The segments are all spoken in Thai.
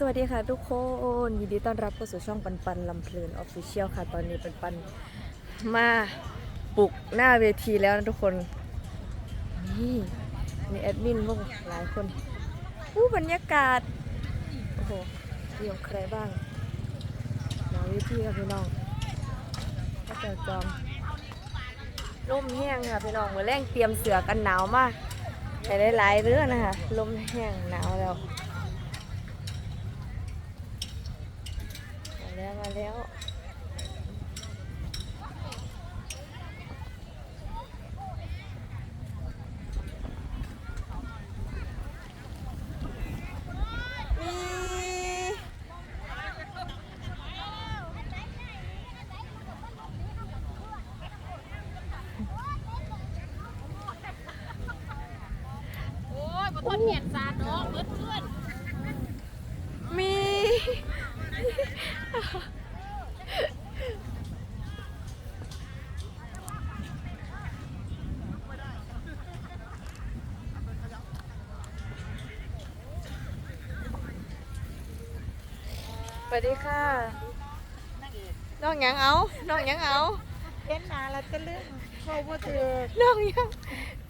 สวัสดีค่ะทุกคนยินดีต้อนรับเข้าสู่ช่องปันปันลำเพลินออฟฟิเชียลค่ะ ตอนนี้ปันปันมาปลุกหน้าเวทีแล้วนะทุกคน นี่มีแอดมินพวกหลายคนอู้บรรยากาศ โอ้โหมีของใครบ้างหน้าเวทีค่ะพี่น้องก็จะจองร่มแห้งค่ะพี่น้องมาแรงเตรียมเสือกันหนาวมากแต่หลายๆเรื่องนะคะลมแห้งหนาวแล้ว มา แล้วมาแล้วมีโอ้ยบ่ทนเหียนซาดดอกเบิดเพื่อน มี สวัสดีค่ะน้องหยังเอาน้องหยังเอาเห็นหน้าแล้วจะเรื่องเข้าบ่ถือน้องหยัง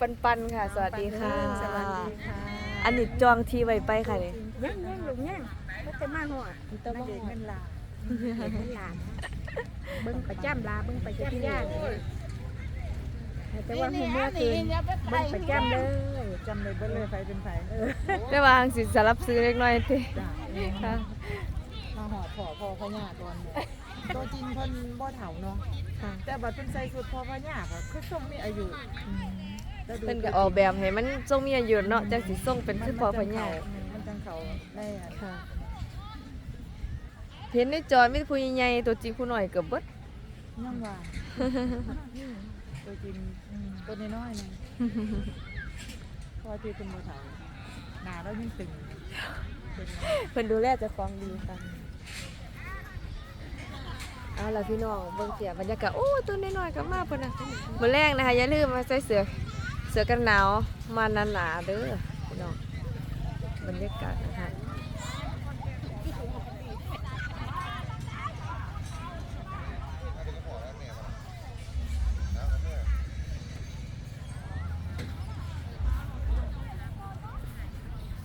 ปันปันค่ะ สวัสดีค่ะ สวัสดีค่ะอันนี้จองที่ไว้ไปค่ะนี่ยังยังลูกยังบ่จะมาฮอดมันต้องมาฮอดเงินลาเงินลาเบิ่งประจำลาเบิ่งประจำย่านแต่ว่าหูเมื่อคืนเบิ่งประจำเลยจำเลยเบิ่งเลยไฟเป็นไฟเออได้วางสิสลับซื้อเล็กน้อยติจ้าค่ะมา หอดพ่อพ่อพญาตอนตัวจริงเพิ่นบ่เฒ่าเนาะค่ะแต่บัดเพิ่นใส่สุดพ่อพญาก็คือทรงมีอายุแต่ดูเพิ่นก็ออกแบบให้มันทรงมีอายุเนาะจังสิทรงเป็นคือพอพญามันจังเขาได้อะค่ะเห็นในจอมีแต่ผู้ใหญ่ๆตัวจริงผู้น้อยเกือบเบิดยังว่าตัวจริงอืมตัวน้อยๆนึงพอที่เป็นบ่เฒ่าหน้าเรายังตึงเป็นเพิ่นดูแลเจ้าของดีค่ะ เอาล่ะพี่น้องเบิ่งเสียบรรยากาศโอ้ตัวน้อยๆก็มาเพิ่นน่ะมื้อแรกนะคะอย่าลืมมาใส่เสื้อเสื้อกันหนาวมาหนาๆเด้อพี่น้องบรรยากาศนะคะ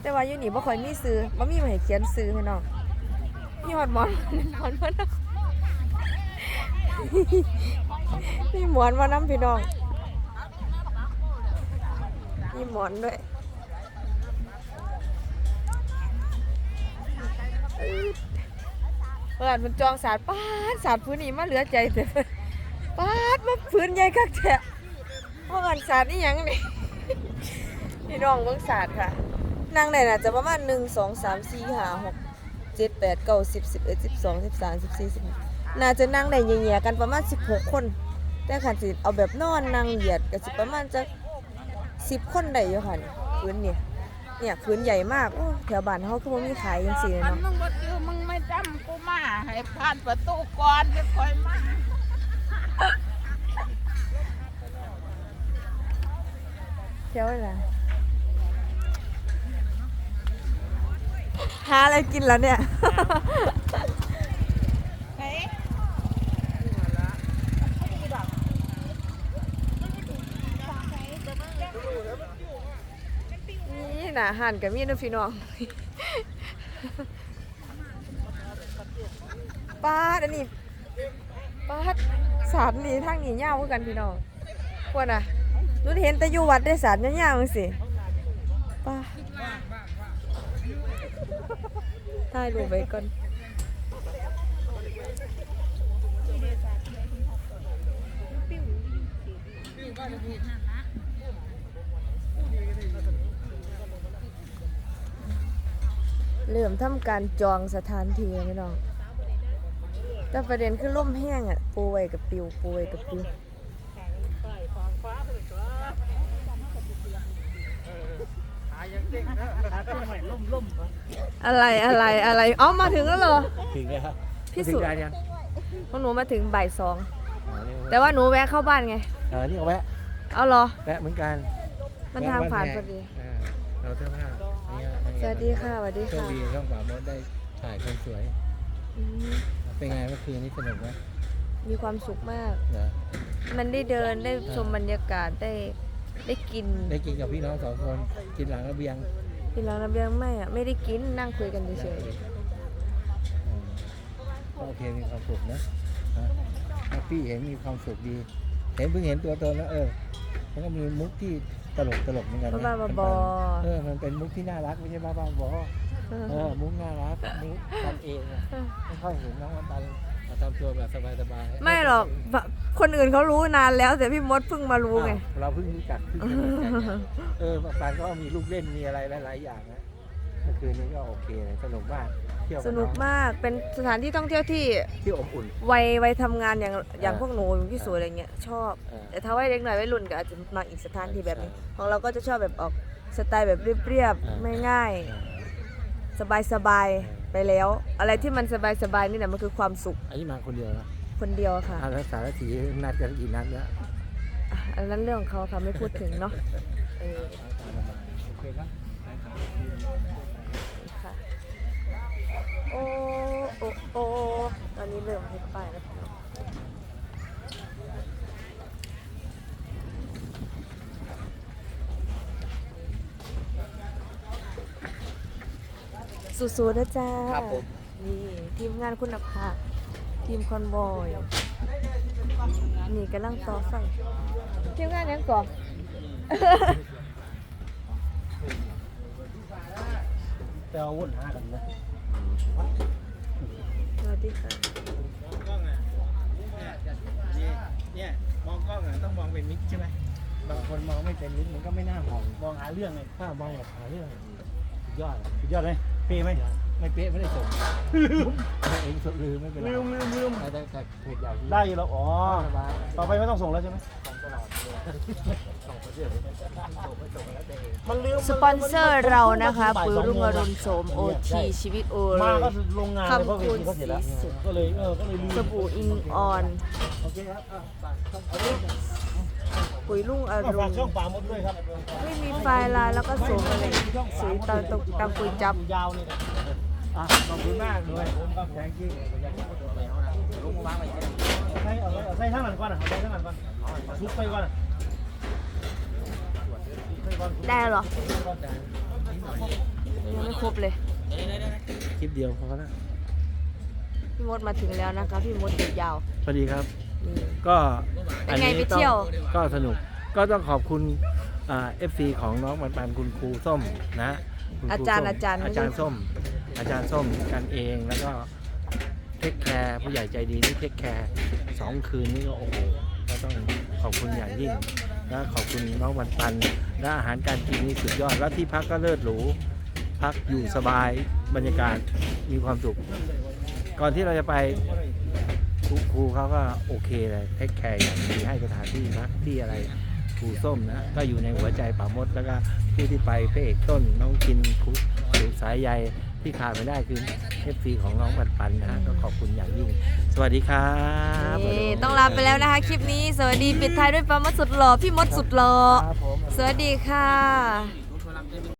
แต่ว่าอยู่นี่บ่ค่อยมีซื้อบ่มีมาให้เขียนซื้อพี่น้องมีหอดหมอนหมอนมานํ นี่หมอนว่าน้ำพี่น้องนี่หมอนด้วยเปิดมันจองสารป้าสารพื้นนี่มาเหลือใจเถอะป้ามาพื้นใหญ่คักแท้เมื่อวันสารนี่ยังนี่พี่น้องเบื้องสารค่ะนั่งไหนน่ะจะประมาณหนึ่งสองสามสี่ห้าหกเจ็ดแปดเก้าสิบสิบเอ็ดสิบสองสิบสามสิบสี่สิบ น่าจะนั่งได้แย่ๆกันประมาณ 16 คน แต่คันสิเอาแบบนอนนั่งเหยียดก็สิประมาณจะ10 คนได้อยู่ค่ะนี่พื้นเนี่ยเนี่ยพื้นใหญ่มากโอ้แถวบ้านเฮาคือบ่มีขายจังซี่มัเนาะนมึงบ่จื้อมึงไม่จำกูมาให้ผ่านประตูก่อนจะค่อยมาแถวน่ะหาอะไรกินแล้วเนี่ย เฮ้ย นี่น่ะหันกับมีนะพี่น้องป้าดอันนี้ป้าสารนี่ทางนี้ยาวกันพี่น้องพวกน่ะนุนเห็นแต่อยู่วัดได้สารยาวๆจังสิป้าถ่ายรูปไว้ก่อน เริ่มทำการจองสถานที่แล้วพี่น้อง แต่ประเด็นคือล่มแห้งอะปูไว้กับปิวปูไว้กับปิวอะไรอะไรอะไรอ๋อมาถึงแล้วเหรอถึงแล้วครับพี่สุถึงได้ยังพวกหนูมาถึงบ่ายสองอ๋อนี่แต่ว่าหนูแวะเข้าบ้านไงเออนี่เอาแวะเอาเหรอแวะเหมือนกันมันทางผ่านพอดี เออเราเสื้อผ้านี่ฮะสวัสดีค่ะสวัสดีโชคค่ะดีช่องป่ามดได้ถ่ายคนสวย อืมเป็นไงเมื่อคืนนี้สนุกไหมมีความสุขมาก เหรอมันได้เดินได้ชมบรรยากาศได้ได้กินได้กินกับพี่น้องสองคน กินหลังระเบียงกินแล้วระเบียงไม่อะไม่ได้กินนั่งคุยกันเฉยอืมก็โอเคมีความสุขนะฮะแฮปปี้เห็นมีความสุขดี เห็นเพิ่งเห็นตัวตนแล้วเออมันก็มีมุกที่ ตลกตลกๆเหมือนกันๆนะบ้าๆบอ เออมันเป็นมุกที่น่ารักไม่ใช่บ้าบ้าบอๆเออมุกน่ารักมุกกันเองอะไม่ค่อยเห็นน้องมันตันทำตัวแบบสบายๆไม่หรอกแบบคนอื่นเขารู้นานแล้ว แต่พี่มดเพิ่งมารู้ไงอ้าวเราเพิ่งรู้จักเพิ่งจะรู้จักกันเออปานก็มีลูกเล่นมีอะไรหลายๆอย่างนะ เมื่อคืนนี้ก็โอเคเลยสนุกมากเที่ยวบสนุกองมากเป็นสถานที่ท่องเที่ยวที่ที่อบอุ่น วัยวัยทำงานอย่างอย่างอ่าพวกหนูอย่างพี่สวยอะไรเงี้ยชอบ เออ แต่ถ้าวัยเด็กหน่อยวัยรุ่นก็อาจจะมาอีกสถานที่แบบนี้ใช่ของเราก็จะชอบแบบออกสไตล์แบบเรียบอ่าๆไม่ง่าย สบายสบายๆไปแล้ว อะไรที่มันสบายสบายๆนี่แหละมันคือความสุขอันนี้มาคนเดียวนะคนเดียวค่ะ อารักษาสีนัดกันกี่นัดแล้วอะอันนั้นเรื่องของเขาค่ะไม่พูดถึงเนาะเออโอเคครับ เริ่มเฮ็ดป้ายแล้วพี่น้องสู้ๆนะจ๊ะครับผม นี่ทีมงานคุณภาพ ทีมคอนบอย นี่กำลังต่อไฟทีมงานยังก่อน แต่เอาวุ่นหากันนะ สวัสดีค่ะมองกล้องอะเนี่ยเนี่ยมองกล้องอะต้องมองเป็นมิกใช่ไหมบางคนมองไม่เป็นมิกมันก็ไม่น่ามองมองหาเรื่องไงถ้ามองแบบหาเรื่องสุดยอดอะสุดยอดเลยเปย์ไหม ไม่เป๊ะไม่ได้ส่งไม่เองสุดลืมไม่เป็นไรลืมลืมลืมแต่แต่เพจใหญ่ที่ได้อยู่แล้วอ๋อสบายต่อไปไม่ต้องส่งแล้วใช่ไหมส่งตลอดเลยส่งไปเรื่อยส่งไปส่งแล้วแต่เองมันลืมสปอนเซอร์เรานะคะบ่ายปือสองรุ่งโมอรุณโสมโอทีชีวิตโอเลมายก็โรงงานเลยเพราะคำเวคูณทีเขาเสร็จแล้วสีสุดก็เลยเออก็เลยลืมสบู่อิงออน โอเคครับอะฝากปุ๋ยรุ่งอก็รุฝากณช่องป่ามดด้วยครับไม่มีไฟลายแล้วก็สูงอะไรสีตาตกตามปุยจับ ยาวนี่นะอะ ขอบคุณมากด้วยแทงกี้ลุงวางไปใช่เอาไว้เอาใส่ทั้งนั้นก่อนอะเอาใส่ทั้งนั้นก่อนเอาทุบไปก่อนอะทุบไปก่อนได้เหรอทุบไปก่อนยังไม่ครบเลยคลิปเดียวพอแล้วพี่มดมาถึงแล้วนะคะพี่มดหยุดยาวพอดีครับนี่ก็เป็นไงอัไปต้องเที่ยวก็สนุกก็ต้องขอบคุณอ่าเอฟซีของน้องปันปันคุณครูส้มนะคุณคอาจารย์ส้มอาจารย์ไม่อาใช่จารย์ส้ม อาจารย์ส้มกันเองแล้วก็เทคแคร์ผู้ใหญ่ใจดีที่เทคแคร์สองคืนนี่ก็โอ้โหก็ต้องขอบคุณอย่างยิ่งและขอบคุณน้องปันปัน และอาหารการกินนี่สุดยอด แล้วที่พักก็เลิศหรูพักอยู่สบายบรรยากาศมีความสุข ก่อนที่เราจะไปครูเขาก็โอเคเลยเทคแคร์อย่างดีให้สถานที่พักที่อะไร รูส้มนะก็อยู่ในหัวใจป่ามดแล้วก็ผู้ที่ไปพระเอกต้นน้องกินครูครูสายใยที่ขาดไม่ได้คือเอฟซีของน้องปันปันนะฮะก็ขอบคุณอย่างยิ่ง สวัสดีครับนี่ต้องลาไปแล้วนะคะ คลิปนี้ สวัสดีปิดท้ายด้วยปลามดสุดหล่อพี่มดสุดหล่อครับผมสวัสดีค่ะ